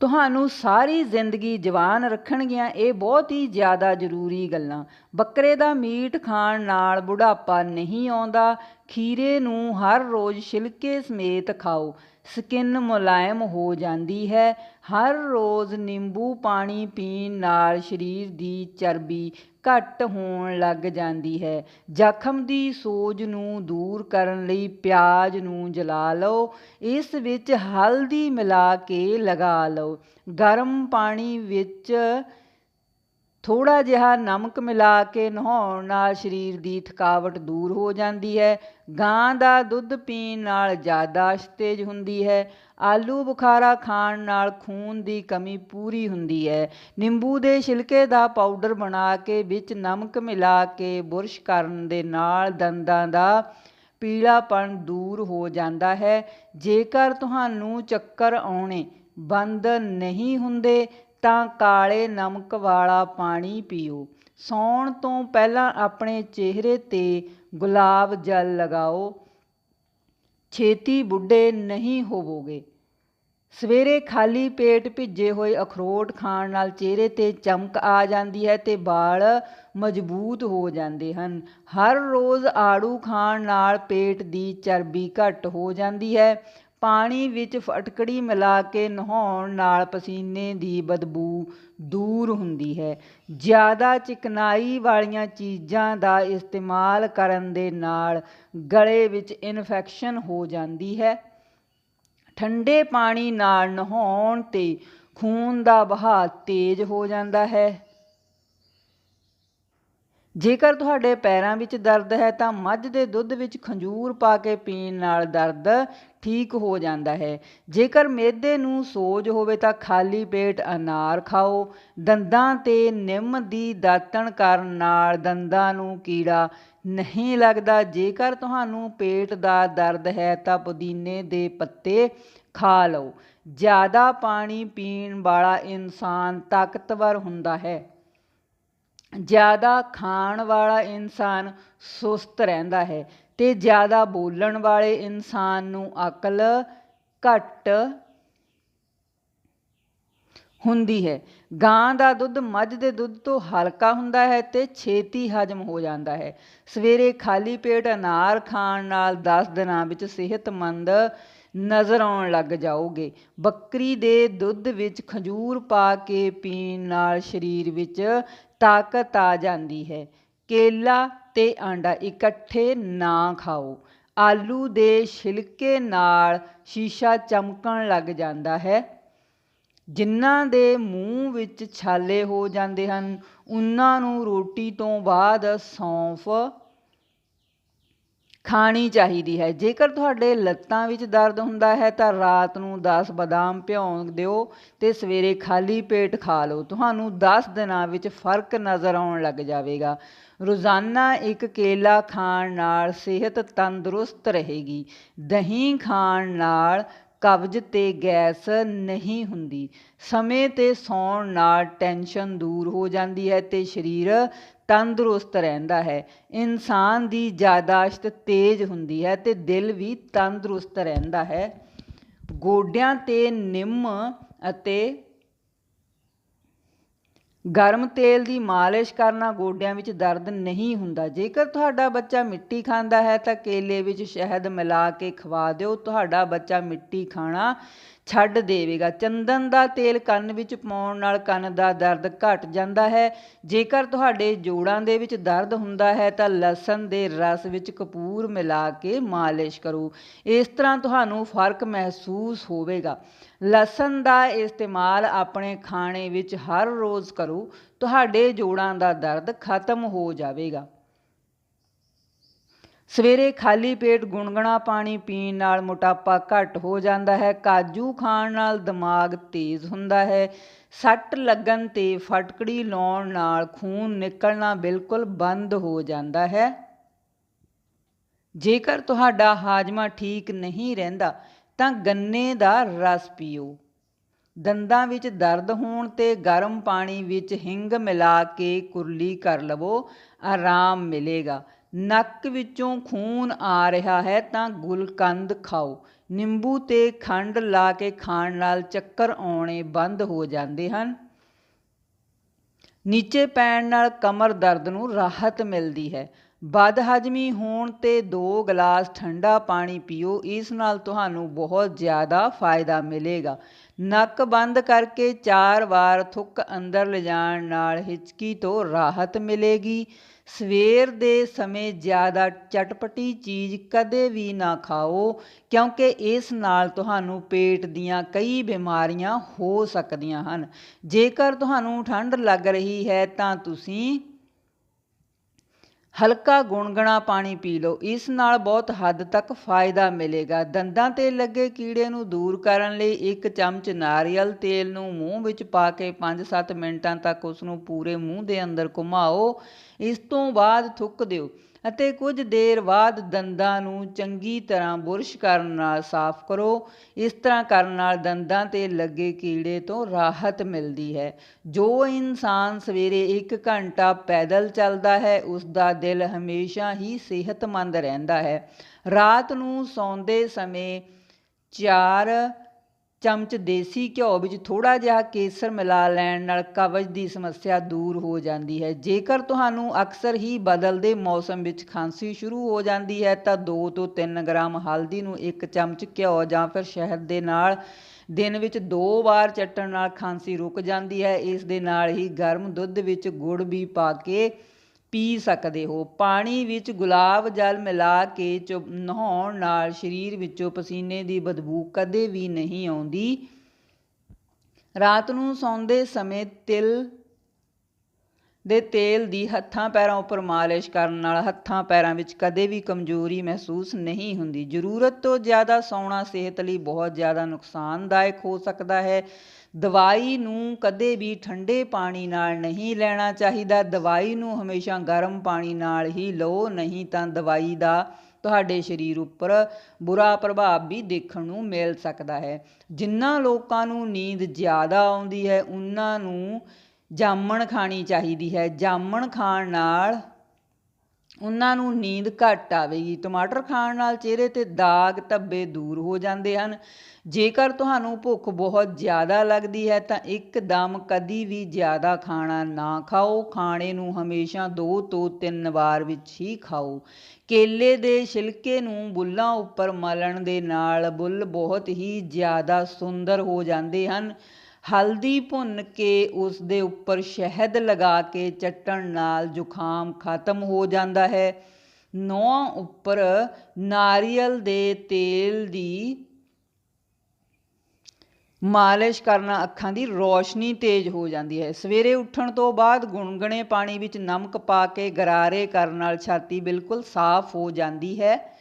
ਤੁਹਾਨੂੰ ਸਾਰੀ ਜ਼ਿੰਦਗੀ ਜਵਾਨ ਰੱਖਣਗੀਆਂ, ਇਹ ਬਹੁਤ ਹੀ ਜ਼ਿਆਦਾ ਜ਼ਰੂਰੀ ਗੱਲਾਂ। ਬੱਕਰੇ ਦਾ ਮੀਟ ਖਾਣ ਨਾਲ ਬੁਢਾਪਾ ਨਹੀਂ ਆਉਂਦਾ, ਖੀਰੇ ਨੂੰ ਹਰ ਰੋਜ਼ ਛਿਲਕੇ ਸਮੇਤ ਖਾਓ। ਸਕਿਨ ਮੁਲਾਇਮ ਹੋ ਜਾਂਦੀ ਹੈ। ਹਰ ਰੋਜ਼ ਨਿੰਬੂ ਪਾਣੀ ਪੀਣ ਨਾਲ ਸਰੀਰ ਦੀ ਚਰਬੀ ਘੱਟ ਹੋਣ ਲੱਗ ਜਾਂਦੀ ਹੈ। ਜ਼ਖਮ ਦੀ ਸੋਜ ਨੂੰ ਦੂਰ ਕਰਨ ਲਈ ਪਿਆਜ਼ ਨੂੰ ਜਲਾ ਲਓ। ਇਸ ਵਿੱਚ ਹਲਦੀ ਮਿਲਾ ਕੇ ਲਗਾ ਲਓ। ਗਰਮ ਪਾਣੀ ਵਿੱਚ ਥੋੜਾ ਜਿਹਾ ਨਮਕ ਮਿਲਾ ਕੇ ਨਹਾਉਣ ਨਾਲ ਸਰੀਰ ਦੀ ਥਕਾਵਟ ਦੂਰ ਹੋ ਜਾਂਦੀ ਹੈ। ਗਾਂ ਦਾ ਦੁੱਧ ਪੀਣ ਨਾਲ ਯਾਦਾਸ਼ਤ ਤੇਜ਼ ਹੁੰਦੀ ਹੈ। ਆਲੂ ਬੁਖਾਰਾ ਖਾਣ ਨਾਲ ਖੂਨ ਦੀ ਕਮੀ ਪੂਰੀ ਹੁੰਦੀ ਹੈ। ਨਿੰਬੂ ਦੇ ਛਿਲਕੇ ਦਾ ਪਾਊਡਰ ਬਣਾ ਕੇ ਵਿੱਚ ਨਮਕ ਮਿਲਾ ਕੇ ਬੁਰਸ਼ ਕਰਨ ਦੇ ਨਾਲ ਦੰਦਾਂ ਦਾ ਪੀਲਾਪਣ ਦੂਰ ਹੋ ਜਾਂਦਾ ਹੈ। ਜੇਕਰ ਤੁਹਾਨੂੰ ਚੱਕਰ ਆਉਣੇ ਬੰਦ ਨਹੀਂ ਹੁੰਦੇ ਤਾਂ ਕਾਲੇ ਨਮਕ ਵਾਲਾ ਪਾਣੀ ਪੀਓ। ਸੌਣ ਤੋਂ ਪਹਿਲਾਂ ਆਪਣੇ ਚਿਹਰੇ ਤੇ ਗੁਲਾਬ ਜਲ ਲਗਾਓ। ਛੇਤੀ ਬੁੱਢੇ ਨਹੀਂ ਹੋਵੋਗੇ। ਸਵੇਰੇ ਖਾਲੀ ਪੇਟ ਭਿੱਜੇ ਹੋਏ ਅਖਰੋਟ ਖਾਣ ਨਾਲ ਚਿਹਰੇ ਤੇ ਚਮਕ ਆ ਜਾਂਦੀ ਹੈ ਤੇ ਵਾਲ ਮਜ਼ਬੂਤ ਹੋ ਜਾਂਦੇ ਹਨ। ਹਰ ਰੋਜ਼ ਆੜੂ ਖਾਣ ਨਾਲ ਪੇਟ ਦੀ ਚਰਬੀ ਘੱਟ ਹੋ ਜਾਂਦੀ ਹੈ। ਪਾਣੀ ਵਿੱਚ ਫਟਕੜੀ ਮਿਲਾ ਕੇ ਨਹਾਉਣ ਨਾਲ ਪਸੀਨੇ ਦੀ ਬਦਬੂ ਦੂਰ ਹੁੰਦੀ ਹੈ। ਜ਼ਿਆਦਾ ਚਿਕਨਾਈ ਵਾਲੀਆਂ ਚੀਜ਼ਾਂ ਦਾ ਇਸਤੇਮਾਲ ਕਰਨ ਦੇ ਨਾਲ ਗਲੇ ਵਿੱਚ ਇਨਫੈਕਸ਼ਨ ਹੋ ਜਾਂਦੀ ਹੈ। ਠੰਡੇ ਪਾਣੀ ਨਾਲ ਨਹਾਉਣ ਤੇ ਖੂਨ ਦਾ ਵਹਾਅ ਤੇਜ਼ ਹੋ ਜਾਂਦਾ ਹੈ। ਜੇਕਰ ਤੁਹਾਡੇ ਪੈਰਾਂ ਵਿੱਚ ਦਰਦ ਹੈ ਤਾਂ ਮੱਝ ਦੇ ਦੁੱਧ ਵਿੱਚ ਖੰਜੂਰ ਪਾ ਕੇ ਪੀਣ ਨਾਲ ਦਰਦ ਠੀਕ ਹੋ ਜਾਂਦਾ ਹੈ। ਜੇਕਰ ਮਿਹਦੇ ਨੂੰ ਸੋਜ ਹੋਵੇ ਤਾਂ ਖਾਲੀ ਪੇਟ ਅਨਾਰ ਖਾਓ। ਦੰਦਾਂ ਤੇ ਨਿੰਮ ਦੀ ਦਾਤਣ ਕਰਨ ਨਾਲ ਦੰਦਾਂ ਨੂੰ ਕੀੜਾ ਨਹੀਂ ਲੱਗਦਾ। ਜੇਕਰ ਤੁਹਾਨੂੰ ਪੇਟ ਦਾ ਦਰਦ ਹੈ ਤਾਂ ਪੁਦੀਨੇ ਦੇ ਪੱਤੇ ਖਾ ਲਓ। ਜ਼ਿਆਦਾ ਪਾਣੀ ਪੀਣ ਵਾਲਾ ਇਨਸਾਨ ਤਾਕਤਵਰ ਹੁੰਦਾ ਹੈ। ਜ਼ਿਆਦਾ ਖਾਣ ਵਾਲਾ ਇਨਸਾਨ ਸੁਸਤ ਰਹਿੰਦਾ ਹੈ ਤੇ ਜ਼ਿਆਦਾ ਬੋਲਣ ਵਾਲੇ ਇਨਸਾਨ ਨੂੰ ਅਕਲ ਘੱਟ ਹੁੰਦੀ ਹੈ। ਗਾਂ ਦਾ ਦੁੱਧ ਮੱਝ ਦੇ ਦੁੱਧ ਤੋਂ ਹਲਕਾ ਹੁੰਦਾ ਹੈ ਤੇ ਛੇਤੀ ਹਜਮ ਹੋ ਜਾਂਦਾ ਹੈ। ਸਵੇਰੇ ਖਾਲੀ ਪੇਟ ਅਨਾਰ ਖਾਣ ਨਾਲ 10 ਦਿਨਾਂ ਵਿੱਚ ਸਿਹਤਮੰਦ ਨਜ਼ਰ ਆਉਣ ਲੱਗ ਜਾਓਗੇ। ਬੱਕਰੀ ਦੇ ਦੁੱਧ ਵਿੱਚ ਖਜੂਰ ਪਾ ਕੇ ਪੀਣ ਨਾਲ ਸਰੀਰ ਵਿੱਚ ਤਾਕਤ ਆ ਜਾਂਦੀ ਹੈ। ਕੇਲਾ ਤੇ ਆਂਡਾ ਇਕੱਠੇ ਨਾ ਖਾਓ। ਆਲੂ ਦੇ ਛਿਲਕੇ ਨਾਲ ਸ਼ੀਸ਼ਾ ਚਮਕਣ ਲੱਗ ਜਾਂਦਾ ਹੈ। ਜਿਨ੍ਹਾਂ ਦੇ ਮੂੰਹ ਵਿੱਚ ਛਾਲੇ ਹੋ ਜਾਂਦੇ ਹਨ, ਉਹਨਾਂ ਨੂੰ ਰੋਟੀ ਤੋਂ ਬਾਅਦ ਸੌਂਫ ਖਾਣੀ ਚਾਹੀਦੀ ਹੈ। ਜੇਕਰ ਤੁਹਾਡੇ ਲੱਤਾਂ ਵਿੱਚ ਦਰਦ ਹੁੰਦਾ ਹੈ, ਤਾਂ ਰਾਤ ਨੂੰ 10 ਬਦਾਮ ਭਿਉਂ ਦਿਓ ਤੇ ਸਵੇਰੇ ਖਾਲੀ ਪੇਟ ਖਾ ਲਓ। ਤੁਹਾਨੂੰ 10 ਦਿਨਾਂ ਵਿੱਚ ਫ਼ਰਕ ਨਜ਼ਰ ਆਉਣ ਲੱਗ ਜਾਵੇਗਾ। ਰੋਜ਼ਾਨਾ ਇੱਕ ਕੇਲਾ ਖਾਣ ਨਾਲ ਸਿਹਤ ਤੰਦਰੁਸਤ ਰਹੇਗੀ। ਦਹੀਂ ਖਾਣ ਨਾਲ ਕਬਜ਼ ਤੇ ਗੈਸ ਨਹੀਂ ਹੁੰਦੀ। ਸਮੇਂ ਤੇ ਸੌਣ ਨਾਲ ਟੈਨਸ਼ਨ ਦੂਰ ਹੋ ਜਾਂਦੀ ਹੈ ਤੇ ਸਰੀਰ ਤੰਦਰੁਸਤ ਰਹਿੰਦਾ ਹੈ। ਇਨਸਾਨ ਦੀ ਯਾਦਾਸ਼ਤ ਤੇਜ਼ ਹੁੰਦੀ ਹੈ ਤੇ ਦਿਲ ਵੀ ਤੰਦਰੁਸਤ ਰਹਿੰਦਾ ਹੈ। ਗੋਡਿਆਂ ਤੇ ਨਿੰਮ ਅਤੇ ਗਰਮ ਤੇਲ ਦੀ ਮਾਲਿਸ਼ ਕਰਨਾ ਗੋਡਿਆਂ ਵਿੱਚ ਦਰਦ ਨਹੀਂ ਹੁੰਦਾ। ਜੇਕਰ ਤੁਹਾਡਾ ਬੱਚਾ ਮਿੱਟੀ ਖਾਂਦਾ ਹੈ ਤਾਂ ਕੇਲੇ ਵਿੱਚ ਸ਼ਹਿਦ ਮਿਲਾ ਕੇ ਖਵਾ ਦਿਓ। ਤੁਹਾਡਾ ਬੱਚਾ ਮਿੱਟੀ ਖਾਣਾ ਛੱਡ ਦੇਵੇਗਾ। ਚੰਦਨ ਦਾ ਤੇਲ ਕੰਨ ਵਿੱਚ ਪਾਉਣ ਨਾਲ ਕੰਨ ਦਾ ਦਰਦ ਘਟ ਜਾਂਦਾ ਹੈ। ਜੇਕਰ ਤੁਹਾਡੇ ਜੋੜਾਂ ਦੇ ਵਿੱਚ ਦਰਦ ਹੁੰਦਾ ਹੈ, ਤਾਂ ਲਸਣ ਦੇ ਰਸ ਵਿੱਚ ਕਪੂਰ ਮਿਲਾ ਕੇ ਮਾਲਿਸ਼ ਕਰੋ। ਇਸ ਤਰ੍ਹਾਂ ਤੁਹਾਨੂੰ ਫ਼ਰਕ ਮਹਿਸੂਸ ਹੋਵੇਗਾ। ਲਸਣ ਦਾ ਇਸਤੇਮਾਲ ਆਪਣੇ ਖਾਣੇ ਵਿੱਚ ਹਰ ਰੋਜ਼ ਕਰੋ। ਤੁਹਾਡੇ ਜੋੜਾਂ ਦਾ ਦਰਦ ਖਤਮ ਹੋ ਜਾਵੇਗਾ। ਸਵੇਰੇ ਖਾਲੀ ਪੇਟ ਗੁਨਗੁਣਾ ਪਾਣੀ ਪੀਣ ਨਾਲ ਮੋਟਾਪਾ ਘੱਟ ਹੋ ਜਾਂਦਾ ਹੈ, ਕਾਜੂ ਖਾਣ ਨਾਲ ਦਿਮਾਗ ਤੇਜ਼ ਹੁੰਦਾ ਹੈ, ਸੱਟ ਲੱਗਣ ਤੇ ਫਟਕੜੀ ਲਾਉਣ ਨਾਲ ਖੂਨ ਨਿਕਲਣਾ ਬਿਲਕੁਲ ਬੰਦ ਹੋ ਜਾਂਦਾ ਹੈ। ਜੇਕਰ ਤੁਹਾਡਾ ਹਾਜਮਾ ਠੀਕ ਨਹੀਂ ਰਹਿੰਦਾ, ਤਾਂ ਗੰਨੇ ਦਾ ਰਸ ਪੀਓ। ਦੰਦਾਂ ਵਿੱਚ ਦਰਦ ਹੋਣ ਤੇ ਗਰਮ ਪਾਣੀ ਵਿੱਚ ਹਿੰਗ ਮਿਲਾ ਕੇ ਕੁਰਲੀ ਕਰ ਲਵੋ, ਆਰਾਮ ਮਿਲੇਗਾ। ਨੱਕ ਵਿੱਚੋਂ ਖੂਨ ਆ ਰਿਹਾ ਹੈ ਤਾਂ ਗੁਲਕੰਦ ਖਾਓ। ਨਿੰਬੂ ਤੇ ਖੰਡ ਲਾ ਕੇ ਖਾਣ ਨਾਲ ਚੱਕਰ ਆਉਣੇ ਬੰਦ ਹੋ ਜਾਂਦੇ ਹਨ। ਨੀਚੇ ਪੈਣ ਨਾਲ ਕਮਰ ਦਰਦ ਨੂੰ ਰਾਹਤ ਮਿਲਦੀ ਹੈ। ਬਦਹਜ਼ਮੀ ਹੋਣ ਤੇ 2 ਗਲਾਸ ਠੰਡਾ ਪਾਣੀ ਪੀਓ, ਇਸ ਨਾਲ ਤੁਹਾਨੂੰ ਬਹੁਤ ਜ਼ਿਆਦਾ ਫਾਇਦਾ ਮਿਲੇਗਾ। ਨੱਕ ਬੰਦ ਕਰਕੇ 4 ਵਾਰ ਥੁੱਕ ਅੰਦਰ ਲਿਜਾਣ ਨਾਲ ਹਿਚਕੀ ਤੋਂ ਰਾਹਤ ਮਿਲੇਗੀ। ਸਵੇਰ ਦੇ ਸਮੇਂ ਜ਼ਿਆਦਾ ਚਟਪਟੀ ਚੀਜ਼ ਕਦੇ ਵੀ ਨਾ ਖਾਓ, ਕਿਉਂਕਿ ਇਸ ਨਾਲ ਤੁਹਾਨੂੰ ਪੇਟ ਦੀਆਂ ਕਈ ਬਿਮਾਰੀਆਂ ਹੋ ਸਕਦੀਆਂ ਹਨ। ਜੇਕਰ ਤੁਹਾਨੂੰ ਠੰਡ ਲੱਗ ਰਹੀ ਹੈ, ਤਾਂ ਤੁਸੀਂ ਹਲਕਾ ਗੁਣਗਣਾ ਪਾਣੀ ਪੀ ਲਓ। ਇਸ ਨਾਲ ਬਹੁਤ ਹੱਦ ਤੱਕ ਫਾਇਦਾ ਮਿਲੇਗਾ। ਦੰਦਾਂ ਤੇ ਲੱਗੇ ਕੀੜੇ ਨੂੰ ਦੂਰ ਕਰਨ ਲਈ ਇੱਕ ਚਮਚ ਨਾਰੀਅਲ ਤੇਲ ਨੂੰ ਮੂੰਹ ਵਿੱਚ ਪਾ ਕੇ 5-7 ਮਿੰਟਾਂ ਤੱਕ ਉਸ ਨੂੰ ਪੂਰੇ ਮੂੰਹ ਦੇ ਅੰਦਰ ਘੁਮਾਓ। ਇਸ ਤੋਂ ਬਾਅਦ ਥੁੱਕ ਦਿਓ ਅਤੇ ਕੁਝ ਦੇਰ ਬਾਅਦ ਦੰਦਾਂ ਨੂੰ ਚੰਗੀ ਤਰ੍ਹਾਂ ਬੁਰਸ਼ ਕਰਨ ਨਾਲ ਸਾਫ਼ ਕਰੋ। ਇਸ ਤਰ੍ਹਾਂ ਕਰਨ ਨਾਲ ਦੰਦਾਂ ਤੇ ਲੱਗੇ ਕੀੜੇ ਤੋਂ ਰਾਹਤ ਮਿਲਦੀ ਹੈ। ਜੋ ਇਨਸਾਨ ਸਵੇਰੇ 1 ਘੰਟਾ ਪੈਦਲ ਚੱਲਦਾ ਹੈ ਉਸ ਦਾ ਦਿਲ ਹਮੇਸ਼ਾ ਹੀ ਸਿਹਤਮੰਦ ਰਹਿੰਦਾ ਹੈ। ਰਾਤ ਨੂੰ ਸੌਂਦੇ ਸਮੇਂ 4 ਚਮਚ ਦੇਸੀ ਘਿਓ ਵਿੱਚ ਥੋੜਾ ਜਿਹਾ ਕੇਸਰ ਮਿਲਾ ਲੈਣ ਨਾਲ ਕਬਜ਼ ਦੀ ਸਮੱਸਿਆ ਦੂਰ ਹੋ ਜਾਂਦੀ ਹੈ। ਜੇਕਰ ਤੁਹਾਨੂੰ ਅਕਸਰ ਹੀ ਬਦਲਦੇ ਮੌਸਮ ਵਿੱਚ ਖਾਂਸੀ ਸ਼ੁਰੂ ਹੋ ਜਾਂਦੀ ਹੈ, ਤਾਂ 2 ਤੋਂ 3 ਗ੍ਰਾਮ ਹਲਦੀ ਨੂੰ ਇੱਕ ਚਮਚ ਘਿਓ ਜਾਂ ਫਿਰ ਸ਼ਹਿਦ ਦੇ ਨਾਲ ਦਿਨ ਵਿੱਚ ਦੋ ਵਾਰ ਚੱਟਣ ਨਾਲ ਖਾਂਸੀ ਰੁਕ ਜਾਂਦੀ ਹੈ। ਇਸ ਦੇ ਨਾਲ ਹੀ ਗਰਮ ਦੁੱਧ ਵਿੱਚ ਗੁੜ ਵੀ ਪਾ ਕੇ ਪੀ ਸਕਦੇ ਹੋ। ਪਾਣੀ ਵਿੱਚ ਗੁਲਾਬ ਜਲ ਮਿਲਾ ਕੇ ਚੁ ਨਹਾਉਣ ਨਾਲ ਸਰੀਰ ਵਿੱਚੋਂ ਪਸੀਨੇ ਦੀ ਬਦਬੂ ਕਦੇ ਵੀ ਨਹੀਂ ਆਉਂਦੀ। ਰਾਤ ਨੂੰ ਸੌਂਦੇ ਸਮੇਂ ਤਿਲ ਦੇ ਤੇਲ ਦੀ ਹੱਥਾਂ ਪੈਰਾਂ ਉੱਪਰ ਮਾਲਿਸ਼ ਕਰਨ ਨਾਲ ਹੱਥਾਂ ਪੈਰਾਂ ਵਿੱਚ ਕਦੇ ਵੀ ਕਮਜ਼ੋਰੀ ਮਹਿਸੂਸ ਨਹੀਂ ਹੁੰਦੀ। ਜ਼ਰੂਰਤ ਤੋਂ ਜ਼ਿਆਦਾ ਸੌਣਾ ਸਿਹਤ ਲਈ ਬਹੁਤ ਜ਼ਿਆਦਾ ਨੁਕਸਾਨਦਾਇਕ ਹੋ ਸਕਦਾ ਹੈ। ਦਵਾਈ ਨੂੰ ਕਦੇ ਵੀ ਠੰਡੇ ਪਾਣੀ ਨਾਲ ਨਹੀਂ ਲੈਣਾ ਚਾਹੀਦਾ। ਦਵਾਈ ਨੂੰ ਹਮੇਸ਼ਾ ਗਰਮ ਪਾਣੀ ਨਾਲ ਹੀ ਲਓ, ਨਹੀਂ ਤਾਂ ਦਵਾਈ ਦਾ ਤੁਹਾਡੇ ਸਰੀਰ ਉੱਪਰ ਬੁਰਾ ਪ੍ਰਭਾਵ ਵੀ ਦੇਖਣ ਨੂੰ ਮਿਲ ਸਕਦਾ ਹੈ। ਜਿਨ੍ਹਾਂ ਲੋਕਾਂ ਨੂੰ ਨੀਂਦ ਜ਼ਿਆਦਾ ਆਉਂਦੀ ਹੈ, ਉਹਨਾਂ ਨੂੰ ਜਾਮਣ ਖਾਣੀ ਚਾਹੀਦੀ ਹੈ। ਜਾਮਣ ਖਾਣ ਨਾਲ ਉਹਨਾਂ ਨੂੰ ਨੀਂਦ ਘੱਟ ਆਵੇਗੀ। ਟਮਾਟਰ ਖਾਣ ਨਾਲ ਚਿਹਰੇ ਤੇ ਦਾਗ ਧੱਬੇ ਦੂਰ ਹੋ ਜਾਂਦੇ ਹਨ। ਜੇਕਰ ਤੁਹਾਨੂੰ ਭੁੱਖ ਬਹੁਤ ਜ਼ਿਆਦਾ ਲੱਗਦੀ ਹੈ ਤਾਂ ਇੱਕਦਮ ਕਦੀ ਵੀ ਜ਼ਿਆਦਾ ਖਾਣਾ ਨਾ ਖਾਓ। ਖਾਣੇ ਨੂੰ ਹਮੇਸ਼ਾ 2 ਤੋਂ 3 ਵਾਰ ਵਿੱਚ ਹੀ ਖਾਓ। ਕੇਲੇ ਦੇ ਛਿਲਕੇ ਨੂੰ ਬੁੱਲਾਂ ਉੱਪਰ ਮਲਣ ਦੇ ਨਾਲ ਬੁੱਲ ਬਹੁਤ ਹੀ ਜ਼ਿਆਦਾ ਸੁੰਦਰ ਹੋ ਜਾਂਦੇ ਹਨ। ਹਲਦੀ ਭੁੰਨ ਕੇ ਉਸ ਦੇ ਉੱਪਰ ਸ਼ਹਿਦ ਲਗਾ ਕੇ ਚੱਟਣ ਨਾਲ ਜ਼ੁਕਾਮ ਖਤਮ ਹੋ ਜਾਂਦਾ ਹੈ। ਨੌ ਉੱਪਰ ਨਾਰੀਅਲ ਦੇ ਤੇਲ ਦੀ ਮਾਲਿਸ਼ ਕਰਨਾ ਅੱਖਾਂ ਦੀ ਰੋਸ਼ਨੀ ਤੇਜ਼ ਹੋ ਜਾਂਦੀ ਹੈ। ਸਵੇਰੇ ਉੱਠਣ ਤੋਂ ਬਾਅਦ ਗੁਣਗੁਣੇ ਪਾਣੀ ਵਿੱਚ ਨਮਕ ਪਾ ਕੇ ਗਰਾਰੇ ਕਰਨ ਨਾਲ ਛਾਤੀ ਬਿਲਕੁਲ ਸਾਫ਼ ਹੋ ਜਾਂਦੀ ਹੈ।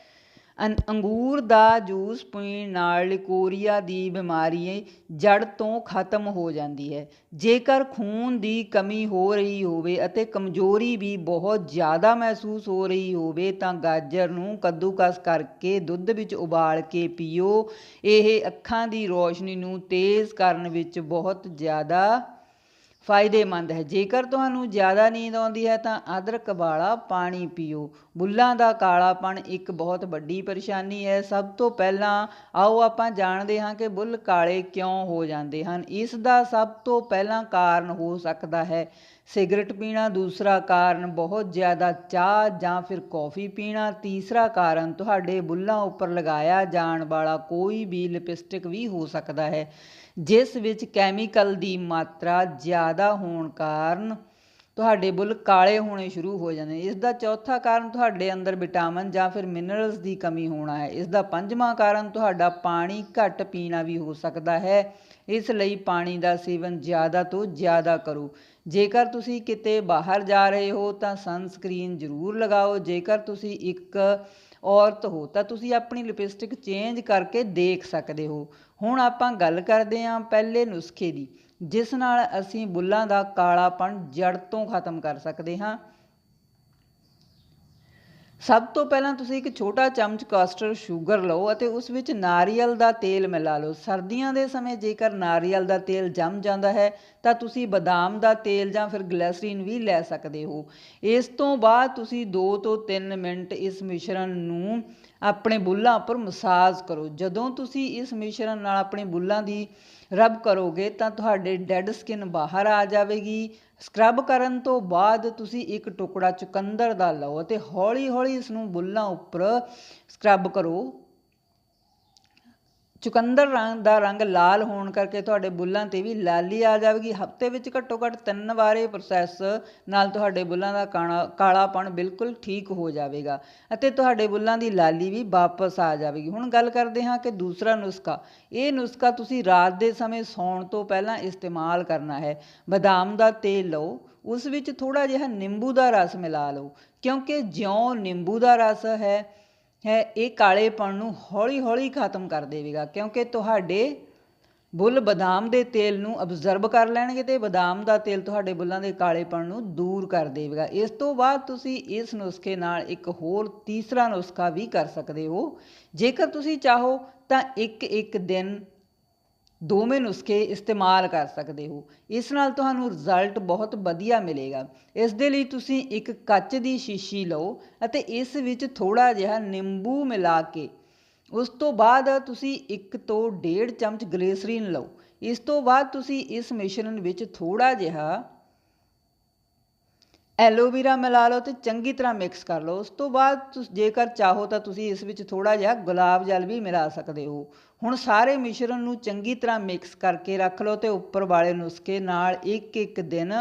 ਅੰ, ਅੰਗੂਰ ਦਾ ਜੂਸ ਪੀਣ ਨਾਲ ਲਿਕੋਰੀਆ ਦੀ ਬਿਮਾਰੀ ਜੜ੍ਹ ਤੋਂ ਖਤਮ ਹੋ ਜਾਂਦੀ ਹੈ। ਜੇਕਰ ਖੂਨ ਦੀ ਕਮੀ ਹੋ ਰਹੀ ਹੋਵੇ ਅਤੇ ਕਮਜ਼ੋਰੀ ਵੀ ਬਹੁਤ ਜ਼ਿਆਦਾ ਮਹਿਸੂਸ ਹੋ ਰਹੀ ਹੋਵੇ ਤਾਂ ਗਾਜਰ ਨੂੰ ਕੱਦੂਕਸ ਕਰਕੇ ਦੁੱਧ ਵਿੱਚ ਉਬਾਲ ਕੇ ਪੀਓ। ਇਹ ਅੱਖਾਂ ਦੀ ਰੋਸ਼ਨੀ ਨੂੰ ਤੇਜ਼ ਕਰਨ ਵਿੱਚ ਬਹੁਤ ਜ਼ਿਆਦਾ ਫਾਇਦੇਮੰਦ ਹੈ। ਜੇਕਰ ਤੁਹਾਨੂੰ ਜ਼ਿਆਦਾ ਨੀਂਦ ਆਉਂਦੀ ਹੈ ਤਾਂ ਅਦਰਕ, ਵਾਲਾ ਪਾਣੀ ਪੀਓ। ਬੁੱਲਾਂ ਦਾ ਕਾਲਾਪਣ ਇੱਕ ਬਹੁਤ ਵੱਡੀ ਪਰੇਸ਼ਾਨੀ ਹੈ। ਸਭ ਤੋਂ ਪਹਿਲਾਂ ਆਓ ਆਪਾਂ ਜਾਣਦੇ ਹਾਂ ਕਿ ਬੁੱਲ ਕਾਲੇ ਕਿਉਂ ਹੋ ਜਾਂਦੇ ਹਨ। ਇਸ ਦਾ ਸਭ ਤੋਂ ਪਹਿਲਾਂ ਕਾਰਨ ਹੋ ਸਕਦਾ ਹੈ। ਸਿਗਰਟ ਪੀਣਾ ਦੂਸਰਾ ਕਾਰਨ, ਬਹੁਤ ਜ਼ਿਆਦਾ ਚਾਹ ਜਾਂ ਫਿਰ ਕੌਫੀ ਪੀਣਾ ਤੀਸਰਾ ਕਾਰਨ, ਤੁਹਾਡੇ ਬੁੱਲਾਂ ਉੱਪਰ ਲਗਾਇਆ ਜਾਣ ਵਾਲਾ ਕੋਈ ਵੀ ਲਿਪਸਟਿਕ ਵੀ ਹੋ ਸਕਦਾ ਹੈ। ਜਿਸ ਵਿੱਚ ਕੈਮੀਕਲ ਦੀ ਮਾਤਰਾ ਜ਼ਿਆਦਾ ਹੋਣ ਕਾਰਨ ਤੁਹਾਡੇ ਬੁੱਲ ਕਾਲੇ ਹੋਣੇ ਸ਼ੁਰੂ ਹੋ ਜਾਂਦੇ ਇਸ ਦਾ ਚੌਥਾ ਕਾਰਨ ਤੁਹਾਡੇ ਅੰਦਰ ਵਿਟਾਮਿਨ ਜਾਂ ਫਿਰ ਮਿਨਰਲਸ ਦੀ ਕਮੀ ਹੋਣਾ ਹੈ। ਇਸ ਦਾ ਪੰਜਵਾਂ ਕਾਰਨ ਤੁਹਾਡਾ ਪਾਣੀ ਘੱਟ ਪੀਣਾ ਵੀ ਹੋ ਸਕਦਾ ਹੈ। ਇਸ ਲਈ ਪਾਣੀ ਦਾ ਸੇਵਨ ਜ਼ਿਆਦਾ ਤੋਂ ਜ਼ਿਆਦਾ ਕਰੋ। ਜੇਕਰ ਤੁਸੀਂ ਕਿਤੇ ਬਾਹਰ ਜਾ ਰਹੇ ਹੋ ਤਾਂ ਸਨਸਕ੍ਰੀਨ ਜ਼ਰੂਰ ਲਗਾਓ। ਜੇਕਰ ਤੁਸੀਂ ਇੱਕ ਔਰਤ ਹੋ, ਤਾਂ ਤੁਸੀਂ ਆਪਣੀ ਲਿਪਸਟਿਕ ਚੇਂਜ ਕਰਕੇ ਦੇਖ ਸਕਦੇ ਹੋ। ਹੁਣ ਆਪਾਂ ਗੱਲ ਕਰਦੇ ਹਾਂ ਪਹਿਲੇ ਨੁਸਖੇ ਦੀ, ਜਿਸ ਨਾਲ ਅਸੀਂ ਬੁੱਲਾਂ ਦਾ ਕਾਲਾਪਣ ਜੜ ਤੋਂ ਖਤਮ ਕਰ ਸਕਦੇ ਹਾਂ। ਸਭ ਤੋਂ ਪਹਿਲਾਂ ਤੁਸੀਂ ਇੱਕ ਛੋਟਾ ਚਮਚ ਕਾਸਟਰ ਸ਼ੂਗਰ ਲਓ ਅਤੇ ਉਸ ਵਿੱਚ ਨਾਰੀਅਲ ਦਾ ਤੇਲ ਮਿਲਾ ਲਓ। ਸਰਦੀਆਂ ਦੇ ਸਮੇਂ ਜੇਕਰ ਨਾਰੀਅਲ ਦਾ ਤੇਲ ਜੰਮ ਜਾਂਦਾ ਹੈ, ਤਾਂ ਤੁਸੀਂ ਬਦਾਮ ਦਾ ਤੇਲ ਜਾਂ ਫਿਰ ਗਲੈਸਰੀਨ ਵੀ ਲੈ ਸਕਦੇ ਹੋ। ਇਸ ਤੋਂ ਬਾਅਦ ਤੁਸੀਂ 2 ਤੋਂ 3 ਮਿੰਟ ਇਸ ਮਿਸ਼ਰਣ ਨੂੰ ਆਪਣੇ ਬੁੱਲ੍ਹਾਂ ਉੱਪਰ ਮਸਾਜ ਕਰੋ। ਜਦੋਂ ਤੁਸੀਂ ਇਸ ਮਿਸ਼ਰਣ ਨਾਲ ਆਪਣੇ ਬੁੱਲ੍ਹਾਂ ਦੀ ਰਬ ਕਰੋਗੇ, ਤਾਂ ਤੁਹਾਡੇ ਡੈੱਡ ਸਕਿਨ ਬਾਹਰ ਆ ਜਾਵੇਗੀ। ਸਕਰਬ ਕਰਨ ਤੋਂ ਬਾਅਦ ਤੁਸੀਂ ਇੱਕ ਟੁਕੜਾ ਚੁਕੰਦਰ ਦਾ ਲਓ ਅਤੇ ਹੌਲੀ-ਹੌਲੀ ਇਸ ਨੂੰ ਬੁੱਲ੍ਹਾਂ ਉੱਪਰ ਸਕਰਬ ਕਰੋ। ਚੁਕੰਦਰ ਰੰਗ ਦਾ ਰੰਗ ਲਾਲ ਹੋਣ ਕਰਕੇ ਤੁਹਾਡੇ ਬੁੱਲਾਂ ਤੇ ਵੀ ਲਾਲੀ ਆ ਜਾਵੇਗੀ। ਹਫ਼ਤੇ ਵਿੱਚ ਘੱਟੋ ਘੱਟ ਤਿੰਨ ਵਾਰ ਇਹ ਪ੍ਰੋਸੈਸ ਨਾਲ ਤੁਹਾਡੇ ਬੁੱਲਾਂ ਦਾ ਕਾਣਾ, ਕਾਲਾਪਣ ਬਿਲਕੁਲ ਠੀਕ ਹੋ ਜਾਵੇਗਾ ਅਤੇ ਤੁਹਾਡੇ ਬੁੱਲਾਂ ਦੀ ਲਾਲੀ ਵੀ ਵਾਪਸ ਆ ਜਾਵੇਗੀ। ਹੁਣ ਗੱਲ ਕਰਦੇ ਹਾਂ ਕਿ ਦੂਸਰਾ ਨੁਸਖਾ। ਇਹ ਨੁਸਖਾ ਤੁਸੀਂ ਰਾਤ ਦੇ ਸਮੇਂ ਸੌਣ ਤੋਂ ਪਹਿਲਾਂ ਇਸਤੇਮਾਲ ਕਰਨਾ ਹੈ। ਬਦਾਮ ਦਾ ਤੇਲ ਲਓ, ਉਸ ਵਿੱਚ ਥੋੜਾ ਜਿਹਾ ਨਿੰਬੂ ਦਾ ਰਸ ਮਿਲਾ ਲਓ, ਕਿਉਂਕਿ ਜਿਉਂ ਨਿੰਬੂ ਦਾ ਰਸ ਹੈ ਹੈ, ਇਹ ਕਾਲੇਪਣ ਨੂੰ ਹੌਲੀ-ਹੌਲੀ ਖਤਮ ਕਰ ਦੇਵੇਗਾ, ਕਿਉਂਕਿ ਤੁਹਾਡੇ ਬੁੱਲ ਬਦਾਮ ਦੇ ਤੇਲ ਨੂੰ ਅਬਜ਼ਰਬ ਕਰ ਲੈਣਗੇ ਤੇ ਬਦਾਮ ਦਾ ਤੇਲ ਤੁਹਾਡੇ ਬੁੱਲਾਂ ਦੇ ਕਾਲੇਪਣ ਨੂੰ ਦੂਰ ਕਰ ਦੇਵੇਗਾ। ਇਸ ਤੋਂ ਬਾਅਦ ਤੁਸੀਂ ਇਸ ਨੁਸਖੇ ਨਾਲ ਇੱਕ ਹੋਰ ਤੀਸਰਾ ਨੁਸਖਾ ਵੀ ਕਰ ਸਕਦੇ ਹੋ। ਜੇਕਰ ਤੁਸੀਂ ਚਾਹੋ ਤਾਂ ਇੱਕ ਇੱਕ ਦਿਨ ਦੋਵੇਂ ਨੁਸਖੇ ਇਸਤੇਮਾਲ ਕਰ ਸਕਦੇ ਹੋ। ਇਸ ਨਾਲ ਤੁਹਾਨੂੰ ਰਿਜ਼ਲਟ ਬਹੁਤ ਵਧੀਆ ਮਿਲੇਗਾ। ਇਸ ਦੇ ਲਈ ਤੁਸੀਂ ਇੱਕ ਕੱਚ ਦੀ ਸ਼ੀਸ਼ੀ ਲਓ ਅਤੇ ਇਸ ਵਿੱਚ ਥੋੜਾ ਜਿਹਾ ਨਿੰਬੂ ਮਿਲਾ ਕੇ ਉਸ ਤੋਂ ਬਾਅਦ ਤੁਸੀਂ ਇੱਕ ਤੋਂ ਡੇਢ ਚਮਚ ਗਲੀਸਰੀਨ ਲਓ। ਇਸ ਤੋਂ ਬਾਅਦ ਤੁਸੀਂ ਇਸ ਮਿਸ਼ਰਣ ਵਿੱਚ ਥੋੜਾ ਜਿਹਾ ਐਲੋਵੀਰਾ ਮਿਲਾ ਲਓ ਤੇ ਚੰਗੀ ਤਰ੍ਹਾਂ ਮਿਕਸ ਕਰ ਲਓ। ਉਸ ਤੋਂ ਬਾਅਦ ਤੁਸ, ਜੇਕਰ ਚਾਹੋ ਤਾਂ ਤੁਸੀਂ ਇਸ ਵਿੱਚ ਥੋੜਾ ਜਿਹਾ ਗੁਲਾਬ ਜਲ ਵੀ ਮਿਲਾ ਸਕਦੇ ਹੋ। ਹੁਣ ਸਾਰੇ ਮਿਸ਼ਰਣ ਨੂੰ ਚੰਗੀ ਤਰ੍ਹਾਂ ਮਿਕਸ ਕਰਕੇ ਰੱਖ ਲਓ ਤੇ ਉੱਪਰ ਵਾਲੇ ਨੁਸਖੇ ਨਾਲ ਇੱਕ ਇੱਕ ਦਿਨ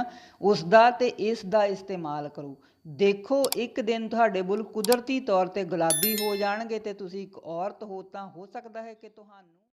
ਉਸ ਦਾ ਤੇ ਇਸ ਦਾ ਇਸਤੇਮਾਲ ਕਰੋ। ਦੇਖੋ, ਇੱਕ ਦਿਨ ਤੁਹਾਡੇ ਬੁੱਲ ਕੁਦਰਤੀ ਤੌਰ ਤੇ ਗੁਲਾਬੀ ਹੋ ਜਾਣਗੇ ਤੇ ਤੁਸੀਂ ਇੱਕ ਔਰਤ ਹੋ ਤਾਂ ਹੋ ਸਕਦਾ ਹੈ ਕਿ ਤੁਹਾਨੂੰ